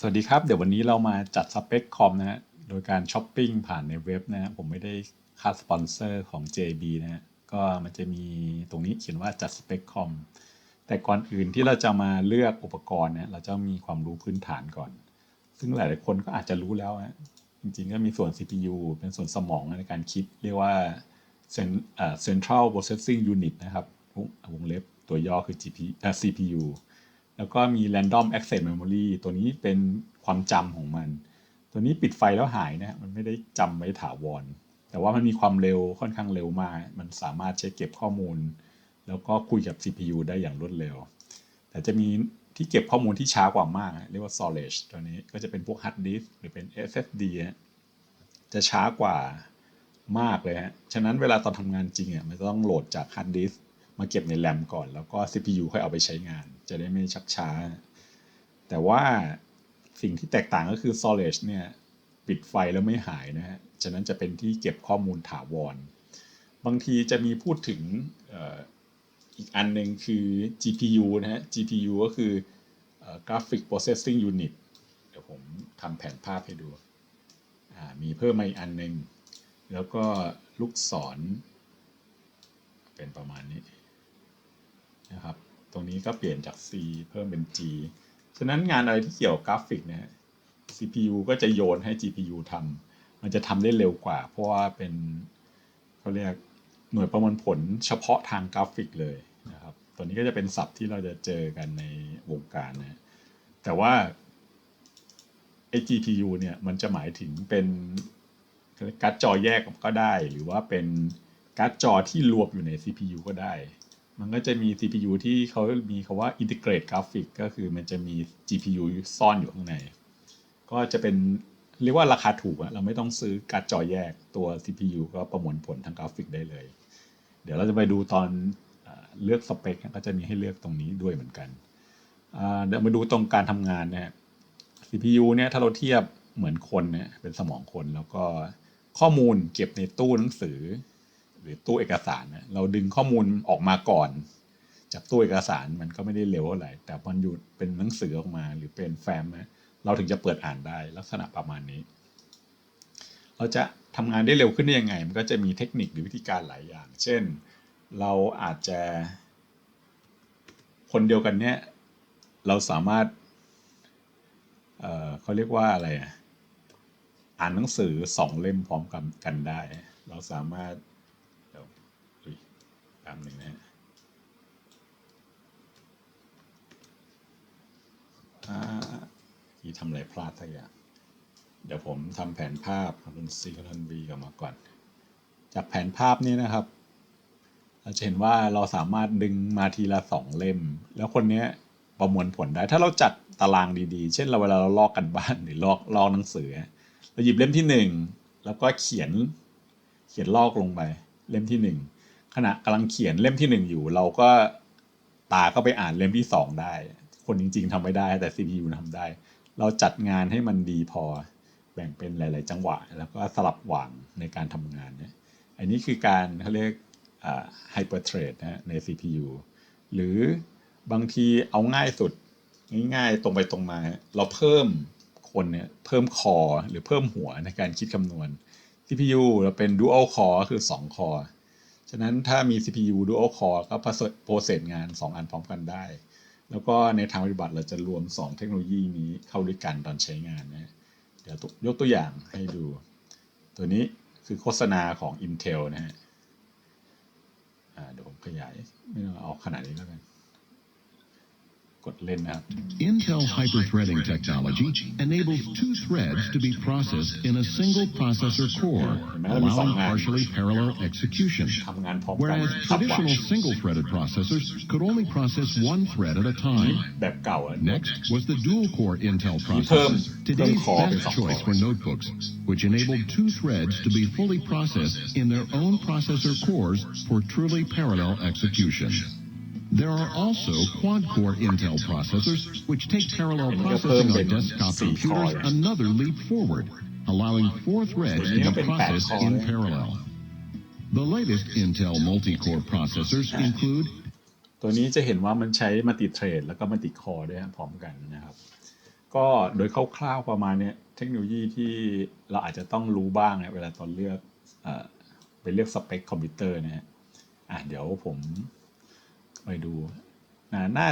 สวัสดีครับ เดี๋ยววันนี้เรามาจัดสเปคคอมนะฮะ โดยการช้อปปิ้งผ่านในเว็บนะฮะผมไม่ได้ค่าสปอนเซอร์ของ JB นะ ก็มันจะมีตรงนี้เขียนว่าจัดสเปคคอม แต่ก่อนอื่นที่เราจะมาเลือกอุปกรณ์เนี่ยเราจะมีความรู้พื้นฐานก่อน ซึ่งหลายๆคนก็อาจจะรู้แล้วฮะจริงๆก็มีส่วน CPU เป็นส่วนสมองในการคิด เรียกว่า Central Processing Unit นะครับวงเล็บตัวย่อคือ GP เอ่อ CPU แล้วก็มี Random Access Memory ตัวนี้เป็นความจำของมัน ตัวนี้ปิดไฟแล้วหายนะมันไม่ได้จำไว้ถาวร แต่ว่ามันมีความเร็วค่อนข้างเร็วมาก มันสามารถใช้เก็บข้อมูล แล้วก็คุยกับ CPU ได้อย่างรวดเร็ว แต่จะมีที่เก็บข้อมูลที่ช้ากว่ามาก เรียกว่า storage ตัวนี้ก็จะเป็นพวก hard disk หรือเป็น SSD จะช้ากว่ามากเลยฮะ ฉะนั้นเวลาตอนทำงานจริงอะมันจะต้องโหลดจาก hard disk มาเก็บในแรมก่อน แล้วก็ CPU ค่อยเอาไปใช้งาน จะได้ไม่ชักช้า แต่ว่าสิ่งที่แตกต่างก็คือ storage เนี่ยปิดไฟแล้วไม่หายนะฮะ ฉะนั้นจะเป็นที่เก็บข้อมูลถาวร บางทีจะมีพูดถึงอีกอันหนึ่งคือ GPU นะฮะ GPU ก็คือ Graphic Processing Unit เดี๋ยวผมทำแผนภาพให้ดู มีเพิ่มมาอีกอันหนึ่ง แล้วก็ลูกศร เป็นประมาณนี้นะครับ ตรงนี้ก็เปลี่ยนจาก C เพิ่มเป็น G ฉะนั้นงานอะไรที่เกี่ยวกับกราฟิกนะฮะ CPU ก็จะโยนให้ GPU ทำมันจะทำได้เร็วกว่า เพราะว่าเป็นเขาเรียกหน่วยประมวลผลเฉพาะทางกราฟิกเลยนะครับ ตัวนี้ก็จะเป็นศัพท์ที่เราจะเจอกันในวงการนะ แต่ว่าไอ้ GPU เนี่ยมันจะหมายถึงเป็นการ์ดจอแยกก็ได้ หรือว่าเป็นการ์ดจอที่รวมอยู่ใน CPU ก็ได้ มันก็จะมี CPU ที่เขามีคาว่า integrate graphic ก็คือมันจะมี GPU ซ่อนอยู่ข้างใน ก็จะเป็นเรียกว่าราคาถูกอะเราไม่ต้องซื้อการ์ดจอแยกตัว CPU ก็ประมวลผลทางกราฟิกได้เลย เดี๋ยวเราจะไปดูตอนเอ่อเลือกสเปคก็จะมีให้เลือกตรงนี้ด้วยเหมือนกันเดี๋ยวมาดูตรงการทำงานเนี่ย CPU เนี่ยถ้าเราเทียบเหมือนคนเนี่ยเป็นสมองคนแล้วก็ข้อมูลเก็บในตู้หนังสือ หรือตู้เอกสารเนี่ยเราดึงข้อมูลออกมาก่อน จากตู้เอกสารมันก็ไม่ได้เร็วเท่าไหร่แต่มันอยู่เป็นหนังสือออกมาหรือเป็นแฟ้มนะเราถึงจะเปิดอ่านได้ลักษณะประมาณนี้ เราจะทำงานได้เร็วขึ้นได้ยังไง มันก็จะมีเทคนิคหรือวิธีการหลายอย่าง เช่น เราอาจจะ คนเดียวกันเนี่ยเราสามารถเเขาเรียกว่าอะไรอะอ่านหนังสือสองเล่มพร้อมกันกันได้ เราสามารถ แป๊บหนึ่งนะฮะอ่าที่ทำอะไรพลาดสักอย่างเดี๋ยวผมทำแผนภาพคอนซีคอนบีกลับมาก่อน จากแผนภาพนี้นะครับ เราจะเห็นว่าเราสามารถดึงมาทีละสองเล่ม แล้วคนนี้ประมวลผลได้ ถ้าเราจัดตารางดีๆ เช่นเราเวลาเราลอกกันบ้านหรือลอกลอกหนังสือ เราหยิบเล่มที่หนึ่งแล้วก็เขียนเขียนลอกลงไป เล่มที่หนึ่ง ขณะกำลังเขียนเล่มที่หนึ่งอยู่ เราก็ตาก็ไปอ่านเล่มที่สองได้ คนจริง ๆทำไม่ได้แต่ CPU ทำได้ เราจัดงานให้มันดีพอแบ่งเป็นหลาย ๆ จังหวะ แล้วก็สลับหว่างในการทำงานเนี่ยอันนี้คือการเขาเรียกไฮเปอร์เทรดนะใน CPU หรือบางทีเอาง่ายสุด ง่ายๆ ตรงไปตรงมา เราเพิ่มคนเนี่ยเพิ่มคอหรือเพิ่มหัวในการคิดคำนวณ CPU เราเป็น dual core ก็คือ2คอ ฉะนั้นถ้ามี CPU dual core ก็โปรเซสงาน 2 อันพร้อมกันได้ แล้วก็ในทางปฏิบัติเราจะรวม 2 เทคโนโลยีนี้เข้าด้วยกันตอนใช้งานนะเดี๋ยวยกตัวอย่างให้ดู ตัวนี้คือโฆษณาของ Intel นะฮะเดี๋ยวผมขยายไม่ต้องเอาขนาดนี้แล้วกัน กดเล่นนะครับ Intel hyperthreading technology enables two threads to be processed in a single processor core, allowing partially parallel execution. ทำงานพร้อมกัน Whereas ทับหวัง traditional single-threaded processors could only process one thread at a time. แบบเก่าอะ Next was the dual-core Intel term- processors, today's term core best เป็นสอง choice คอ for notebooks, which enabled two threads to be fully processed in their own processor cores for truly parallel execution. There are also quad-core Intel processors, which take parallel And you processing have on them desktop in computers C-core. another leap forward, allowing four threads And to you have be been processed back-core. in parallel. The latest Intel multi-core processors include ตัวนี้จะเห็นว่ามันใช้มัลติเทรดแล้วก็มัลติคอร์ด้วยฮะพร้อมกันนะครับกก็โดยคร่าวๆประมาณเนี้ยเทคโนโลยีที่เราอาจจะต้องรู้บ้างนะเวลาตอนเลือกเอ่อไปเลือกสเปคคอมพิวเตอร์นะฮะอะเดี๋ยวผม ไปดูอ่าน่า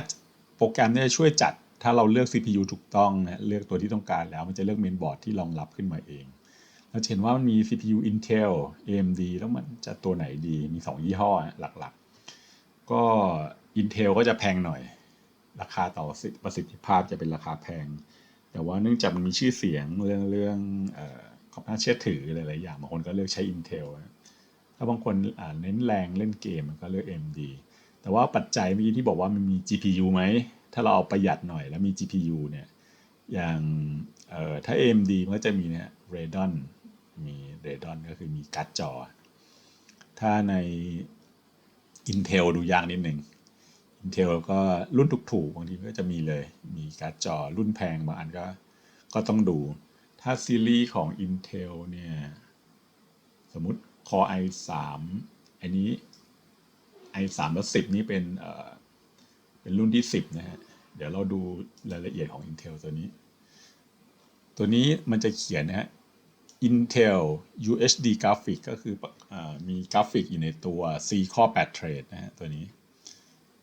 โปรแกรมเนี่ยช่วยจัดถ้าเราเลือก CPU ถูกต้องนะเลือกตัวที่ต้องการแล้วมันจะเลือกเมนบอร์ดที่รองรับขึ้นมาเองเราเห็นว่ามันมี CPU Intel AMD แล้วมันจะตัวไหนดีมี 2 ยี่ห้อหลักๆ ก็ Intel ก็จะแพงหน่อย ราคาต่อประสิทธิภาพจะเป็นราคาแพง แต่ว่าเนื่องจากมันมีชื่อเสียงเรื่องเรื่องความน่าเชื่อถือหลายๆอย่างบางคนก็เลือกใช้ Intel ถ้าบางคนเน้นแรงเล่นเกมมันก็เลือก AMD แต่ว่าปัจจัยเมื่อกี้ที่บอกว่ามันมี GPU ไหม ถ้าเราเอาประหยัดหน่อยแล้วมี GPU เนี่ยอย่างเอ่อถ้า AMD มันก็จะมีเนี่ย Radeon มี Radeon ก็คือมีการ์ดจอ ถ้าใน Intel ดูยากนิดหนึ่ง Intel ก็รุ่นถูกๆบางทีก็จะมีเลย มีการ์ดจอรุ่นแพงบางอันก็ก็ต้องดู ถ้าซีรีส์ของ Intel เนี่ย สมมติ Core i3 อันนี้ i3 แล้ว10นี่เป็นเป็นรุ่นที่10นะฮะ เดี๋ยวเราดูรายละเอียดของ Intel ตัวนี้ ตัวนี้มันจะเขียนนะฮะ Intel UHD Graphic ก็คืออมีกราฟิกอยู่ในตัว C Core 8 Thread นะฮะ ตัวนี้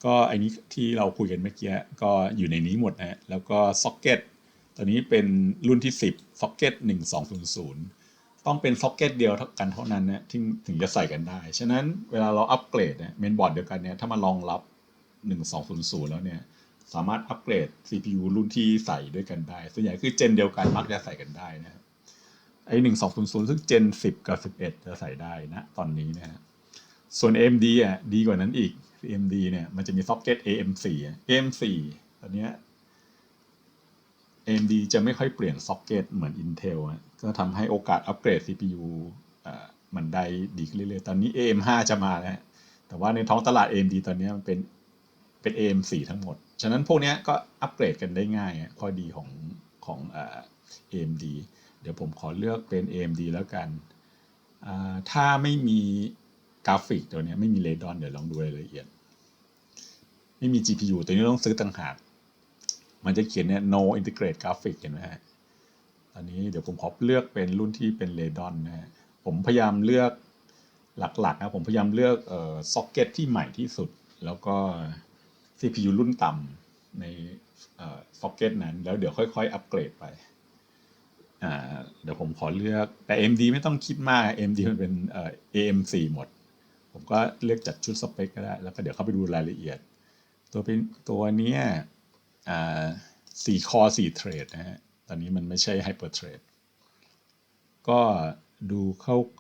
ก็อันนี้ที่เราคุยกันเมื่อกี้ก็อยู่ในนี้หมดนะฮะ แล้วก็ Socket ตัวนี้เป็นรุ่นที่ 10 Socket 1200 ต้องเป็นซ็อกเก็ตเดียวกันเท่านั้นนะที่ถึงจะใส่กันได้ ฉะนั้นเวลาเราอัปเกรดเนี่ยเมนบอร์ดเดียวกันเนี่ยถ้ามารองรับ 1200 แล้วเนี่ยสามารถอัปเกรด CPU รุ่นที่ใส่ด้วยกันได้ ส่วนใหญ่คือเจนเดียวกันมักจะใส่กันได้นะครับไอ้1200ซึ่งเจน10กับ11จะใส่ได้นะตอนนี้นะฮะส่วน AMD อะดีกว่านั้นอีก AMD เนี่ยมันจะมีซ็อกเก็ต AM4 อะ AM4 ตอนเนี้ย AMD จะไม่ค่อยเปลี่ยนซ็อกเก็ตเหมือน Intel ก็ทำให้โอกาสอัปเกรด CPU มันได้ดีขึ้นเรื่อยๆ ตอนนี้ AM5 จะมาแล้วแต่ว่าในท้องตลาด AMD ตอนนี้มันเป็นเป็น AM4 ทั้งหมด ฉะนั้นพวกนี้ก็อัปเกรดกันได้ง่ายข้อดีของของอ AMD เดี๋ยวผมขอเลือกเป็น AMD แล้วกัน ถ้าไม่มีกราฟิกตัวนี้ไม่มี Radeon เดี๋ยวลองดูรายละเอียด ไม่มี GPU ตัวนี้ต้องซื้อต่างหาก มันจะเขียนเนี่ย no integrate graphic เห็นไหมฮะตอนนี้เดี๋ยวผมขอเลือกเป็นรุ่นที่เป็น Radon นะฮะผมพยายามเลือกหลักๆนะผมพยายามเลือกเอ่อซ็อกเก็ตที่ใหม่ที่สุด แล้วก็ CPU รุ่นต่ำในเอ่อซ็อกเก็ตนั้น แล้วเดี๋ยวค่อยๆ อัปเกรดไปอ่าเดี๋ยวผมขอเลือกแต่ AMD ไม่ต้องคิดมาก AMD มันเป็นเอ่อ AM4 หมด ผมก็เลือกจัดชุดสเปคก็ได้ แล้วก็เดี๋ยวเข้าไปดูรายละเอียด ตัวเป็นตัวเนี้ย สี่คอสี่เทรดนะฮะ ตอนนี้มันไม่ใช่ไฮเปอร์เทรด ก็ดู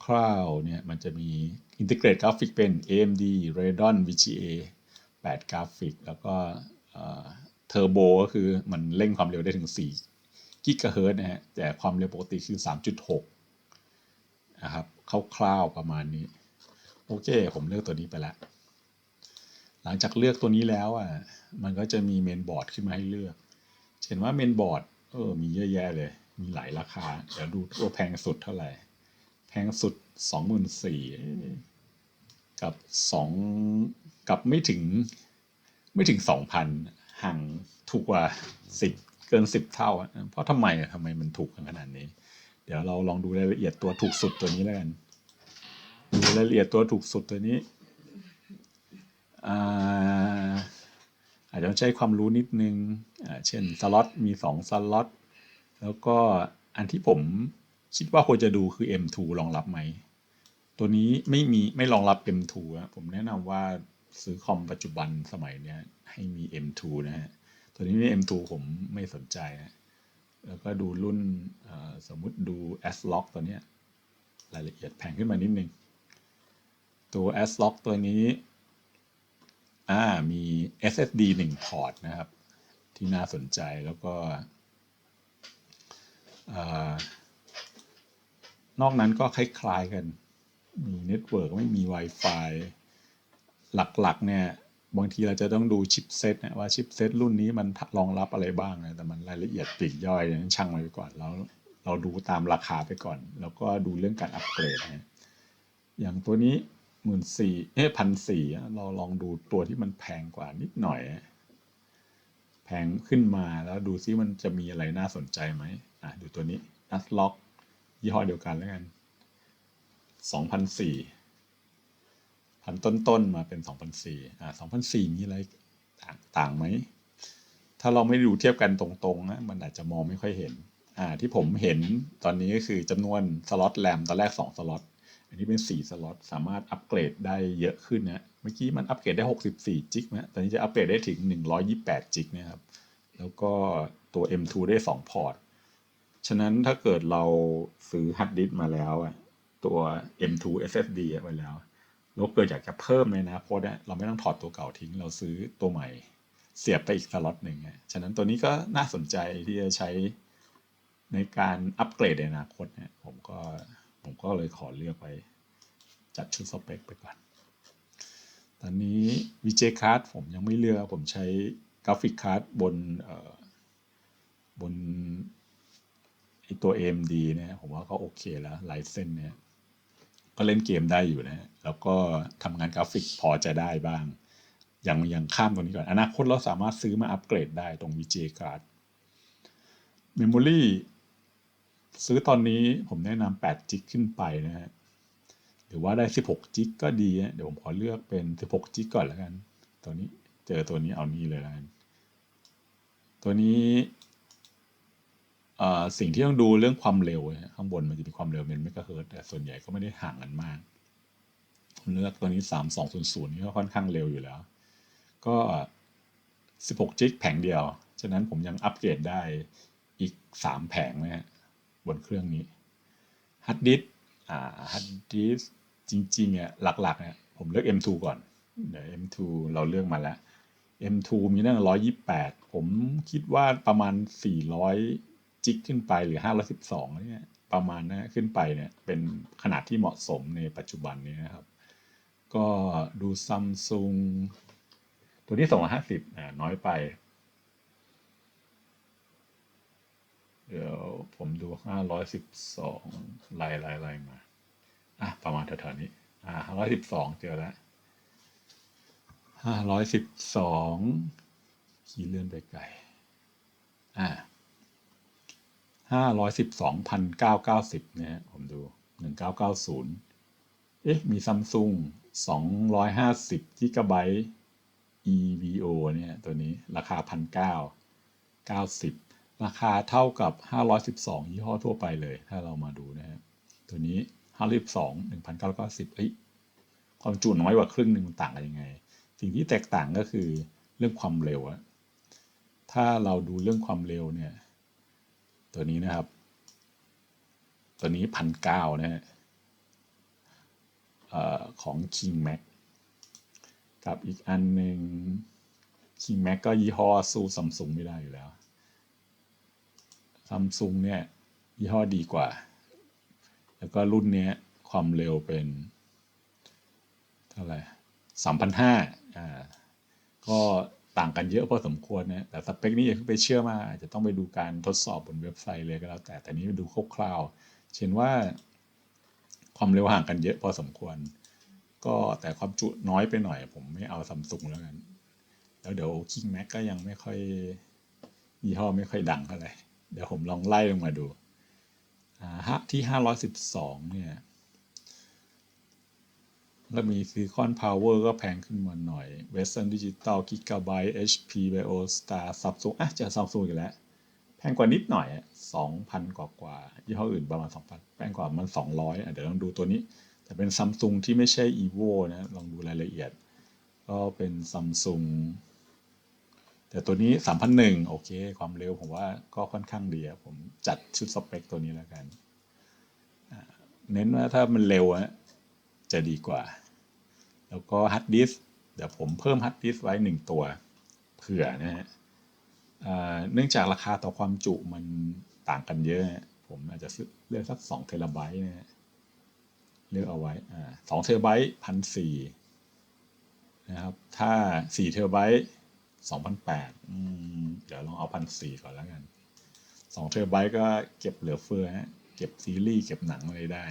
คร่าวๆเนี่ยมันจะมี Integrate Graphic เป็น AMD Radeon VGA 8 กราฟิก แล้วก็เทอร์โบก็คือมันเร่งความเร็วได้ถึง 4 กิกะเฮิร์ตนะฮะ แต่ความเร็วปกติคือ 3.6 นะครับคร่าวๆประมาณนี้ โอเค ผมเลือกตัวนี้ไปแล้ว หลังจากเลือกตัวนี้แล้วอะมันก็จะมีเมนบอร์ดขึ้นมาให้เลือก เห็นว่าเมนบอร์ดเออมีเยอะแยะเลย มีหลายราคา เดี๋ยวดูตัวแพงสุดเท่าไหร่ แพงสุดสองหมื่นสี่กับสองกับไม่ถึง ไม่ถึงสองพันห่างถูกกว่าสิบเกินสิบเท่า เพราะทำไมอะทำไมมันถูกขนาดนี้ เดี๋ยวเราลองดูรายละเอียดตัวถูกสุดตัวนี้แล้วกัน ดูรายละเอียดตัวถูกสุดตัวนี้ อาจจะต้องใช้ความรู้นิดนึง เช่นสล็อตมีสองสล็อต แล้วก็อันที่ผมคิดว่าควรจะดูคือ M2 รองรับไหม ตัวนี้ไม่มีไม่รองรับ M2 อะผมแนะนำว่าซื้อคอมปัจจุบันสมัยเนี้ยให้มี M2 นะฮะ ตัวนี้ไม่ M2 ผมไม่สนใจนะแล้วก็ดูรุ่นสมมุติดู S-Log ตัวนี้รายละเอียดแพงขึ้นมานิดนึง ตัว S-Log ตัวนี้ อ่ามี SSD 1 พอร์ตนะครับ ที่น่าสนใจแล้วก็นอกนั้นก็คล้ายๆกัน มีเน็ตเวิร์กไม่มี Wi-Fi หลักๆ เนี่ย บางทีเราจะต้องดูชิปเซตนะว่าชิปเซตรุ่นนี้มันรองรับอะไรบ้างนะแต่มันรายละเอียดปลีกย่อยนั้นช่างมันไปก่อนแล้วเราดูตามราคาไปก่อน แล้วก็ดูเรื่องการอัปเกรดนะอย่างตัวนี้ หมื่นสี่เอ้พันสี่เราลองดูตัวที่มันแพงกว่านิดหน่อย แพงขึ้นมาแล้วดูซิมันจะมีอะไรน่าสนใจไหมอะดูตัวนี้นัสล็อกยี่ห้อเดียวกันแล้วกันสองพันสี่พันต้นๆมาเป็นสองพันสี่อะสองพันสี่มีอะไรต่างต่างไหม ถ้าเราไม่ดูเทียบกันตรงๆนะมันอาจจะมองไม่ค่อยเห็น อ่าที่ผมเห็นตอนนี้ก็คือจำนวนสล็อตแรมตอนแรก2สล็อต อันนี้เป็น 4 สล็อต สามารถอัปเกรดได้เยอะขึ้นนะ เมื่อกี้มันอัปเกรดได้ 64 จิกนะตอนนี้จะอัปเกรดได้ถึง 128 จิกนะครับ แล้วก็ตัว M2 ได้ 2 พอร์ต ฉะนั้นถ้าเกิดเราซื้อฮาร์ดดิสก์มาแล้วอะตัว M2 SSD ไว้แล้วแล้วเกิดอยากจะเพิ่มในอนาคตอะเราไม่ต้องถอดตัวเก่าทิ้ง เราซื้อตัวใหม่เสียบไปอีกสล็อตหนึ่งอะฉะนั้นตัวนี้ก็น่าสนใจที่จะใช้ในการอัปเกรดในอนาคตเนี่ยผมก็ ผมก็เลยขอเลือกไว้จัดชุดสเปคไปก่อน ตอนนี้ VJ Card ผมยังไม่เลือก ผมใช้กราฟิกการ์ดบนบนไอตัว AMD เนี่ยผมว่าก็โอเคแล้วไลเซนเนี่ยก็เล่นเกมได้อยู่นะ แล้วก็ทำงานกราฟิกพอจะได้บ้างยังยังข้ามตรงนี้ก่อน อนาคตเราสามารถซื้อมาอัปเกรดได้ตรง VJ Card Memory ซื้อตอนนี้ผมแนะนำ8จิกขึ้นไปนะฮะหรือว่าได้ 16จิกก็ดีเดี๋ยวผมขอเลือกเป็น 16จิกก่อนแล้วกัน ตัวนี้เจอตัวนี้เอานี้เลยแล้วกันตัวนี้สิ่งที่ต้องดูเรื่องความเร็วฮะข้างบนมันจะมีความเร็วเป็นเมกะเฮิร์ตแต่ส่วนใหญ่ก็ไม่ได้ห่างกันมากเลือกตัวนี้ 3200 นี่ก็ค่อนข้างเร็วอยู่แล้ว ก็ 16 จิกแผงเดียว ฉะนั้นผมยังอัปเกรดได้อีก 3 แผงนะฮะ บนเครื่องนี้ฮาร์ดดิสอ่าฮาร์ดดิสจริงๆอะหลักๆเนี่ยผมเลือก M2 ก่อนเดี๋ยว M2 เราเลือกมาแล้ว M2 มีตั้ง128 ผมคิดว่าประมาณ 400 จิกขึ้นไปหรือ 512เนี่ยประมาณนะขึ้นไปเนี่ยเป็นขนาดที่เหมาะสมในปัจจุบันนี้นะครับ ก็ดูซัมซุงตัวนี้250อ่าน้อยไป เดี๋ยวผมดู 512ไล่ไล่ไล่มา อะ ประมาณแถวๆนี้ อ่า512 เจอแล้ว 512 ขี่เลื่อนไปไกล อ่า512,990 เนี่ย ผมดู 1990 เอ๊ะ มีซัมซุง250กิกะไบต์ EVO เนี่ย ตัวนี้ราคา 1,990 ราคาเท่ากับ 512 ยี่ห้อทั่วไปเลย ถ้าเรามาดูนะฮะ ตัวนี้ 512 1,990เอ้ย ความจุน้อยกว่าครึ่งหนึ่งมันต่างกันยังไง สิ่งที่แตกต่างก็คือเรื่องความเร็วอะถ้าเราดูเรื่องความเร็วเนี่ย ตัวนี้นะครับ ตัวนี้พันเก้านะฮะของ King Mac กับอีกอันหนึ่ง King Mac ก็ยี่ห้อสู้ซัมซุงไม่ได้อยู่แล้ว ซัมซุงเนี่ยยี่ห้อดีกว่า แล้วก็รุ่นนี้ความเร็วเป็นเท่าไหร่สามพันห้าอ่า ก็ต่างกันเยอะพอสมควรนะ แต่สเปคนี้อย่าเพิ่งไปเชื่อมาอาจจะต้องไปดูการทดสอบบนเว็บไซต์เลยก็แล้ว แต่ แต่นี้ดูคร่าวๆ เช่นว่า ความเร็วห่างกันเยอะพอสมควร ก็แต่ความจุน้อยไปหน่อย ผมไม่เอาซัมซุงแล้วกัน แล้วเดี๋ยว King Mac ก็ยังไม่ค่อยยี่ห้อไม่ค่อยดังเท่าไหร่ เดี๋ยวผมลองไล่ลงมาดูอ่าฮะที่512เนี่ยแล้วมี Silicon Power ก็แพงขึ้นมาหน่อย Western Digital Gigabyte HP Biostar Samsung อะจะ Samsung อีกแล้ว แพงกว่านิดหน่อยสองพันกว่ากว่ายี่ห้ออื่นประมาณ 2,000 แพงกว่ามัน 200อะเดี๋ยวลองดูตัวนี้ แต่เป็น Samsung ที่ไม่ใช่ Evo นะ ลองดูรายละเอียด ก็เป็น Samsung แต่ตัวนี้ 3,001 โอเค ความเร็วผมว่าก็ค่อนข้างดีอะผมจัดชุดสเปคตัวนี้แล้วกัน เน้นว่าถ้ามันเร็วอะจะดีกว่า แล้วก็ฮาร์ดดิสก์เดี๋ยวผมเพิ่มฮาร์ดดิสก์ไว้หนึ่งตัว เผื่อนะฮะเนื่องจากราคาต่อความจุมันต่างกันเยอะ ผมอาจจะเลือกสักสองเทราไบต์นะฮะเลือกเอาไว้สองเทราไบต์พันสี่นะครับ ถ้าสี่เทราไบต์ สองพันแปดเดี๋ยวลองเอาพันสี่ก่อนแล้วกันสองเทราไบต์ก็เก็บเหลือเฟือฮะเก็บซีรีส์เก็บหนังอะไรได้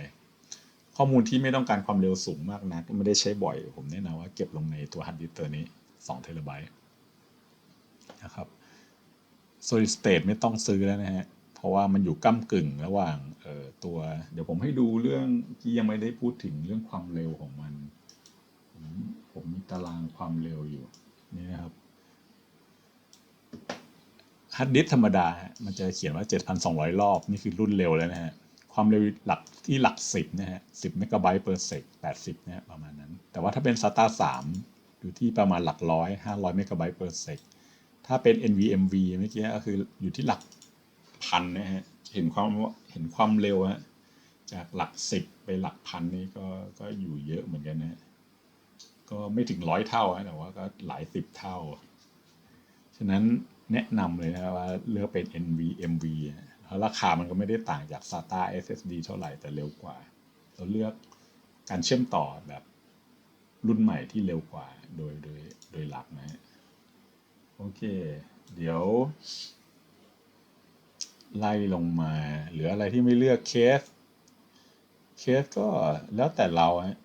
ข้อมูลที่ไม่ต้องการความเร็วสูงมากนักไม่ได้ใช้บ่อย ผมแนะนำว่าเก็บลงในตัวฮาร์ดดิสก์ตัวนี้2เทราไบต์นะครับ solid state ไม่ต้องซื้อแล้วนะฮะ เพราะว่ามันอยู่ก้ากึ่งระหว่างเอ่อตัว เดี๋ยวผมให้ดูเรื่องที่ยังไม่ได้พูดถึงเรื่องความเร็วของมัน ผมมีตารางความเร็วอยู่นี่นะครับ ฮาร์ดดิสธรรมดา มันจะเขียนว่า 7,200 รอบ นี่คือรุ่นเร็วแล้วนะฮะ ความเร็วหลักที่หลัก 10 นะฮะ 10 เมกะไบต์ per sec 80 นะฮะ ประมาณนั้น แต่ว่าถ้าเป็น SATA 3 อยู่ที่ประมาณหลักร้อย 500 เมกะไบต์ per sec ถ้าเป็น NVMe เมื่อกี้ก็คืออยู่ที่หลักพันนะฮะ เห็นความเห็นความเร็วฮะ จากหลักสิบไปหลักพันนี่ก็ก็อยู่เยอะเหมือนกันนะฮะ ก็ไม่ถึงร้อยเท่านะแต่ว่าก็หลายสิบเท่า ฉะนั้น แนะนำเลยนะว่าเลือกเป็น NVMe อะแล้วราคามันก็ไม่ได้ต่างจาก SATA SSD เท่าไหร่แต่เร็วกว่า เราเลือกการเชื่อมต่อแบบรุ่นใหม่ที่เร็วกว่าโดยโดยโดยหลักนะฮะโอเค เดี๋ยว ไล่ลงมาเหลืออะไรที่ไม่เลือกเคส เคสก็แล้วแต่เราฮะ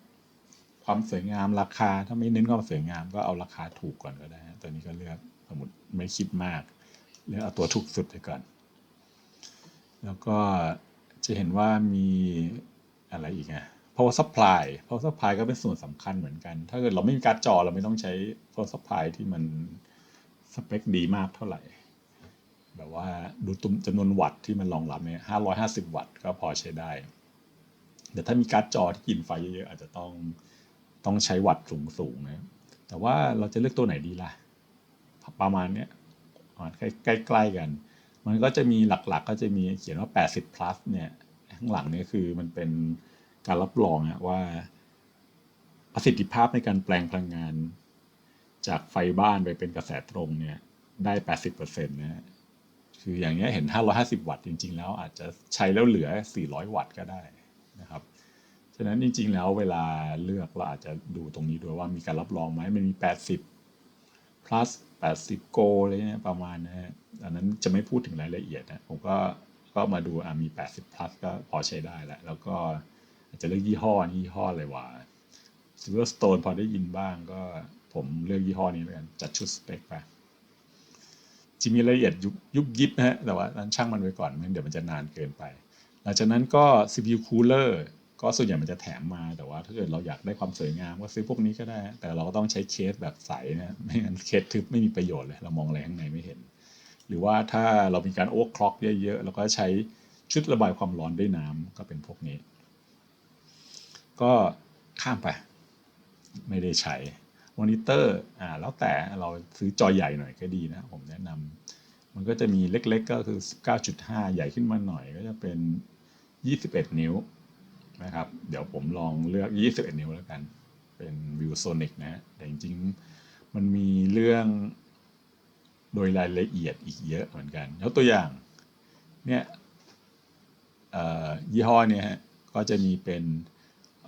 ความสวยงามราคาถ้าไม่เน้นความสวยงามก็เอาราคาถูกก่อนก็ได้ ตัวนี้ก็เลือก สมมติไม่คิดมากเลือเอาตัวถูกสุดไปก่อน แล้วก็จะเห็นว่ามีอะไรอีกอะ power supply power supply ก็เป็นส่วนสำคัญเหมือนกัน ถ้าเกิดเราไม่มีการ์ดจอเราไม่ต้องใช้ power supply ที่มันสเปคดีมากเท่าไหร่ แบบว่าดูจำนวนวัตต์ที่มันรองรับเนี่ยห้าร้อยห้าสิบวัตต์ก็พอใช้ได้ แต่ถ้ามีการ์ดจอที่กินไฟเยอะๆอาจจะต้องต้องใช้วัตต์สูงๆนะ แต่ว่าเราจะเลือกตัวไหนดีล่ะ ประมาณเนี้ยใกล้ๆกัน มันก็จะมีหลักๆ ก็จะมีเขียนว่า 80 plus เนี่ยข้างหลังเนี่ยคือมันเป็นการรับรองอะว่าประสิทธิภาพในการแปลงพลังงาน จากไฟบ้านไปเป็นกระแสตรงเนี่ยได้ 80%นะฮะคืออย่างเงี้ยเห็น 550 วัตต์จริง ๆ แล้วอาจจะใช้แล้วเหลือ 400 วัตต์ก็ได้นะครับฉะนั้นจริง ๆ แล้วเวลาเลือกเราอาจจะดูตรงนี้ด้วยว่ามีการรับรองไหมมันมี 80 plus 80 go อะไรเงี้ยประมาณนะฮะอันนั้นจะไม่พูดถึงรายละเอียดนะผมก็ก็มาดูอะมี 80 plus ก็พอใช้ได้แล้ว แล้วก็อาจจะเลือกยี่ห้อนี่ยี่ห้ออะไรวะ Silverstone พอได้ยินบ้างก็ผมเลือกยี่ห้อนี้แล้วกันจัดชุดสเปคไปจะมีรายละเอียดยุบยุบยิบนะฮะแต่ว่านั้นช่างมันไว้ก่อนไม่งั้นเดี๋ยวมันจะนานเกินไป หลังจากนั้นก็ CPU cooler ก็ส่วนใหญ่มันจะแถมมาแต่ว่าถ้าเกิดเราอยากได้ความสวยงามก็ซื้อพวกนี้ก็ได้ แต่เราก็ต้องใช้เคสแบบใสนะไม่งั้นเคสทึบไม่มีประโยชน์เลย เรามองอะไรข้างในไม่เห็น หรือว่าถ้าเรามีการโอเวอร์คล็อกเยอะๆเราก็ใช้ชุดระบายความร้อนด้วยน้ำก็เป็นพวกนี้ ก็ข้ามไป ไม่ได้ใช้มอนิเตอร์อ่าแล้วแต่เราซื้อจอใหญ่หน่อยก็ดีนะ ผมแนะนำมันก็จะมีเล็กๆ ก็คือ9.5 ใหญ่ขึ้นมาหน่อยก็จะเป็น 21 นิ้ว นะครับ เดี๋ยวผมลองเลือก 21 นิ้วแล้วกัน เป็น ViewSonic นะฮะแต่จริงๆ มันมีเรื่องโดยรายละเอียดอีกเยอะเหมือนกันยกตัวอย่าง เนี่ยยี่ห้อเนี่ยฮะ ก็จะมีเป็น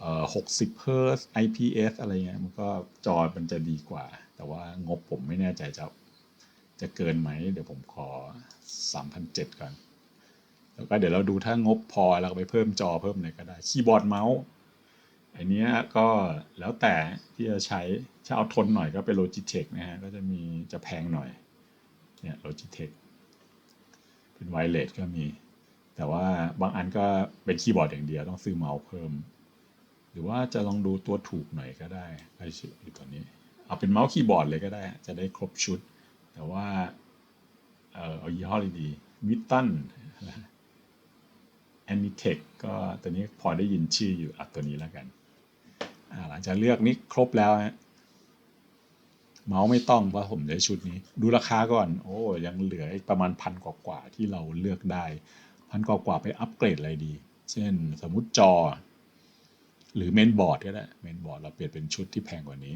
60 Hz IPS อะไรเงี้ย มันก็จอมันจะดีกว่า แต่ว่างบผมไม่แน่ใจจะจะเกินไหม เดี๋ยวผมขอ 3,700ก่อน แล้วก็เดี๋ยวเราดูถ้างบพอเราก็ไปเพิ่มจอเพิ่มอะไรก็ได้คีย์บอร์ดเมาส์อันเนี้ยก็แล้วแต่ที่จะใช้ถ้าเอาทนหน่อยก็เป็น Logitech นะฮะก็จะมีจะแพงหน่อยเนี่ย Logitech เป็นไวเลสก็มี แต่ว่าบางอันก็เป็นคีย์บอร์ดอย่างเดียวต้องซื้อเมาส์เพิ่ม หรือว่าจะลองดูตัวถูกหน่อยก็ได้ไอชื่ออยู่ตัวนี้ เอาเป็นเมาส์คีย์บอร์ดเลยก็ได้ จะได้ครบชุด แต่ว่าเออเอายี่ห้อดีมิตตัน แอนิเทคก็ตัวนี้พอได้ยินชื่ออยู่อัตัวนี้แล้วกัน หลังจากเลือกนี้ครบแล้วฮะเมาส์ไม่ต้องเพราะผมได้ชุดนี้ ดูราคาก่อน โอ้ยังเหลืออีกประมาณพันกว่าๆที่เราเลือกได้ พันกว่าๆไปอัปเกรดอะไรดี เช่นสมมุติจอ หรือเมนบอร์ดก็ได้ เมนบอร์ดเราเปลี่ยนเป็นชุดที่แพงกว่านี้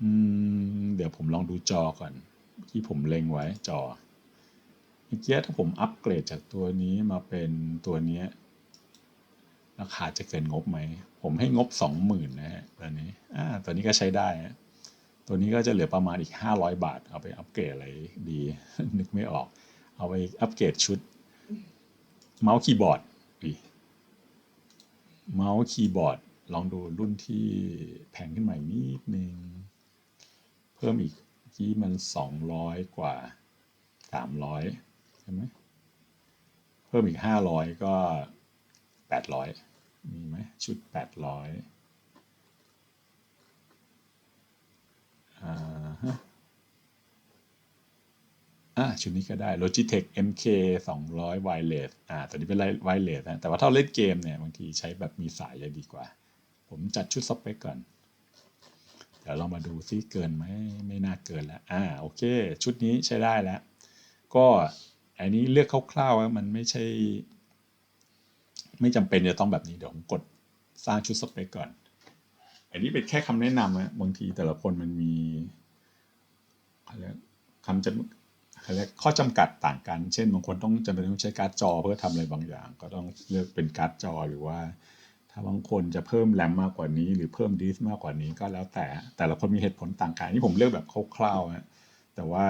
อืมเดี๋ยวผมลองดูจอก่อน ที่ผมเล็งไว้จอ มื่อกี้ถ้าผมอัปเกรดจากตัวนี้มาเป็นตัวนี้ราคาจะเกินงบไหม ผมให้งบสองหมื่นนะฮะตัวนี้อ่าตัวนี้ก็ใช้ได้ตัวนี้ก็จะเหลือประมาณอีกห้าร้อยบาท เอาไปอัปเกรดอะไรดี นึกไม่ออก เอาไปอัปเกรดชุด เมาส์คีย์บอร์ดเมาส์คีย์บอร์ด ลองดูรุ่นที่แพงขึ้นมาอีกนิดนึง เพิ่มอีกที่มันสองร้อยกว่าสามร้อย ใช่ไหมเพิ่มอีกห้าร้อยก็แปดร้อยมีไหมชุดแปดร้อยอ่าฮะอ่าชุดนี้ก็ได้ Logitech MK 200 wireless อ่าตัวนี้เป็น wireless นะแต่ว่าถ้าเล่นเกมเนี่ยบางทีใช้แบบมีสายจะดีกว่า ผมจัดชุดสเปคก่อน เดี๋ยวเรามาดูซิเกินไหมไม่น่าเกินแล้ว อ่าโอเค ชุดนี้ใช้ได้แล้ว ก็ อันนี้เลือกคร่าวๆมันไม่ใช่ ไม่จำเป็นจะต้องแบบนี้เดี๋ยวผมกดสร้างชุดสเปคก่อน อันนี้เป็นแค่คำแนะนำนะบางทีแต่ละคนมันมีเขาเรียกคำจำเขาเรียกข้อจำกัดต่างกัน เช่น บางคนต้องจำเป็นต้องใช้การ์ดจอเพื่อทำอะไรบางอย่าง ก็ต้องเลือกเป็นการ์ดจอหรือว่า ถ้าบางคนจะเพิ่มแรมมากกว่านี้ หรือเพิ่มดิสก์มากกว่านี้ก็แล้วแต่แต่ละคนมีเหตุผลต่างกันอันนี่ผมเลือกแบบคร่าวๆนะ แต่ว่า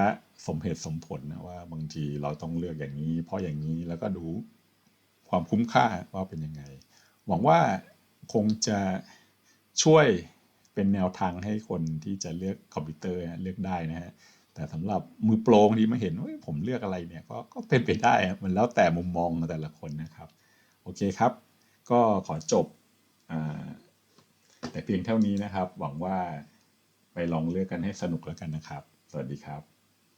สมเหตุสมผลนะว่าบางทีเราต้องเลือกอย่างนี้ เพราะอย่างนี้แล้วก็ดูความคุ้มค่าว่าเป็นยังไง หวังว่าคงจะช่วยเป็นแนวทางให้คนที่จะเลือกคอมพิวเตอร์เลือกได้นะฮะแต่สำหรับมือโปรงที่มาเห็นว่าผมเลือกอะไรเนี่ยก็ก็เป็นไปได้มันแล้วแต่มุมมองแต่ละคนนะครับ โอเคครับ ก็ขอจบอแต่เพียงเท่านี้นะครับ หวังว่าไปลองเลือกกันให้สนุกแล้วกันนะครับ สวัสดีครับ